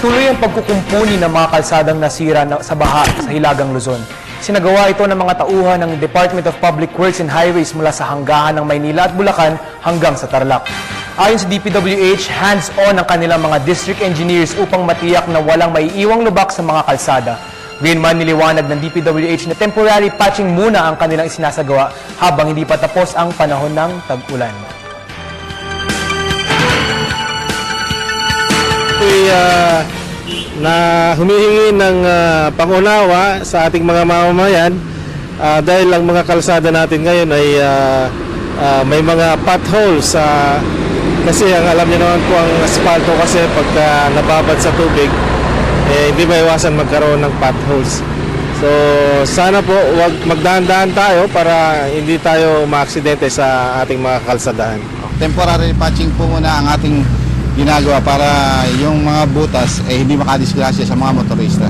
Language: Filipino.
Patuloy ang pagkukumpuni ng mga kalsadang nasira na- sa baha sa Hilagang Luzon. Sinagawa ito ng mga tauhan ng Department of Public Works and Highways mula sa hanggahan ng Maynila at Bulacan hanggang sa Tarlac. Ayon sa DPWH, hands-on ang kanilang mga district engineers upang matiyak na walang maiiwang lubak sa mga kalsada. Gayunman niliwanag ng DPWH na temporary patching muna ang kanilang isinasagawa habang hindi pa tapos ang panahon ng tag-ulan. Ako'y ah, na humihingi ng ah, pangunawa sa ating mga mamamayan ah, dahil ang mga kalsada natin ngayon ay ah, ah, may mga potholes sa kasi ang alam niyo naman po ang asfalto kasi pagka nababad sa tubig eh, hindi maiwasan magkaroon ng potholes. So sana po wag magdahan-dahan tayo para hindi tayo maaksidente sa ating mga kalsadahan. temporary patching po muna ang ating ginagawa para yung mga butas eh hindi makadisgrasya sa mga motorista.